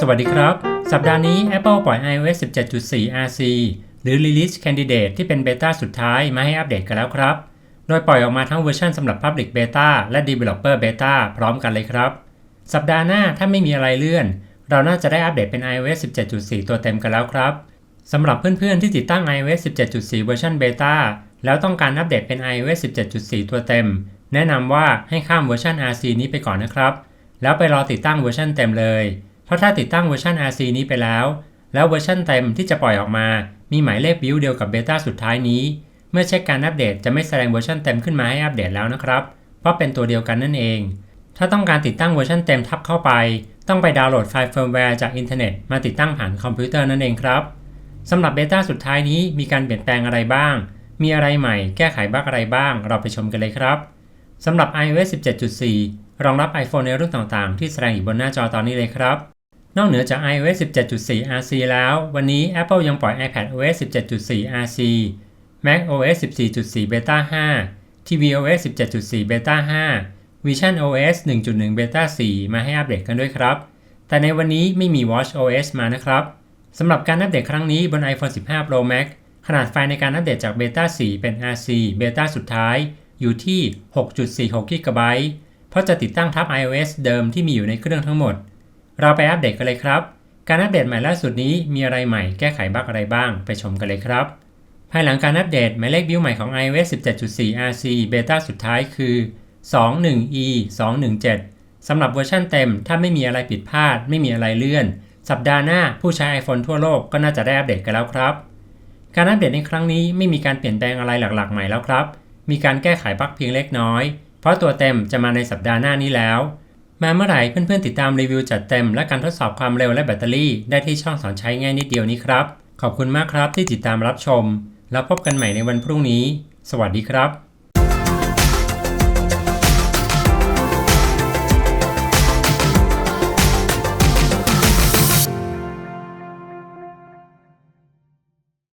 สวัสดีครับ สัปดาห์นี้ Apple ปล่อย iOS 17.4 RC หรือ Release Candidate ที่เป็นเบต้าสุดท้ายมาให้อัปเดตกันแล้วครับ โดยปล่อยออกมาทั้งเวอร์ชันสำหรับ Public Beta และ Developer Beta พร้อมกันเลยครับ สัปดาห์หน้าถ้าไม่มีอะไรเลื่อน เราน่าจะได้อัปเดตเป็น iOS 17.4 ตัวเต็มกันแล้วครับสำหรับเพื่อนๆที่ติดตั้ง iOS 17.4 เวอร์ชัน Beta แล้วต้องการอัปเดตเป็น iOS 17.4 ตัวเต็ม แนะนำว่าให้ข้ามเวอร์ชัน RC นี้ไปก่อนนะครับ แล้วไปรอติดตั้งเวอร์ชันเต็มเลย ราะถ้าติดตั้งเวอร์ชัน RC นี้ไปแล้ว แล้วเวอร์ชันเต็มที่จะปล่อยออกมา มีหมายเลขบิลเดียวกับเบต้าสุดท้ายนี้ เมื่อเช็คการอัปเดตจะไม่แสดงเวอร์ชันเต็มขึ้นมาให้อัปเดตแล้วนะครับ เพราะเป็นตัวเดียวกันนั่นเอง ถ้าต้องการติดตั้งเวอร์ชันเต็มทับเข้าไป ต้องไปดาวน์โหลดไฟล์เฟิร์มแวร์จากอินเทอร์เน็ตมาติดตั้งผ่านคอมพิวเตอร์นั่นเองครับสำหรับเบต้าสุดท้ายนี้มีการเปลี่ยนแปลงอะไรบ้าง มีอะไรใหม่ แก้ไขบั๊กอะไรบ้าง เราไปชมกันเลยครับสำหรับ iOS 17.4 รองรับ iPhone ในรุ่นต่างๆ ที่แสดงอยู่บนหน้าจอตอนนี้เลยครับ นอกเหนือจาก iOS 17.4 RC แล้ว วันนี้ Apple ยังปล่อย iPad OS 17.4 RC Mac OS 14.4 Beta 5 tvOS 17.4 Beta 5 Vision OS 1.1 Beta 4 มาให้อัปเดตกันด้วยครับ แต่ในวันนี้ไม่มี Watch OS มานะครับสำหรับการอัปเดตครั้งนี้บน iPhone 15 Pro Max ขนาดไฟล์ในการอัปเดตจาก Beta 4 เป็น RC Beta สุดท้ายอยู่ที่ 6.46 GB เพราะจะติดตั้งทับ iOS เดิมที่มีอยู่ในเครื่องทั้งหมด เราไปอัปเดตกันเลยครับ การอัปเดตใหม่ล่าสุดนี้มีอะไรใหม่แก้ไขบั๊กอะไรบ้างไปชมกันเลยครับ ภายหลังการอัปเดตหมายเลขบิลใหม่ของ iOS 17.4 RC เบต้าสุดท้ายคือ 21e 217สำหรับเวอร์ชันเต็ม ถ้าไม่มีอะไรผิดพลาด ไม่มีอะไรเลื่อน สัปดาห์หน้าผู้ใช้ iPhone ทั่วโลกก็น่าจะได้อัปเดตกันแล้วครับ การอัปเดตในครั้งนี้ไม่มีการเปลี่ยนแปลงอะไรหลักๆ ใหม่แล้วครับ มีการแก้ไขบั๊กเพียงเล็กน้อย เพราะตัวเต็มจะมาในสัปดาห์หน้านี้แล้ว มาเมื่อไหร่เพื่อนๆติดตามรีวิวจัดเต็มและการทดสอบความเร็วและแบตเตอรี่ได้ที่ช่องสอนใช้ง่ายนิดเดียวนี้ครับ ขอบคุณมากครับที่ติดตามรับชม แล้วพบกันใหม่ในวันพรุ่งนี้ สวัสดีครับ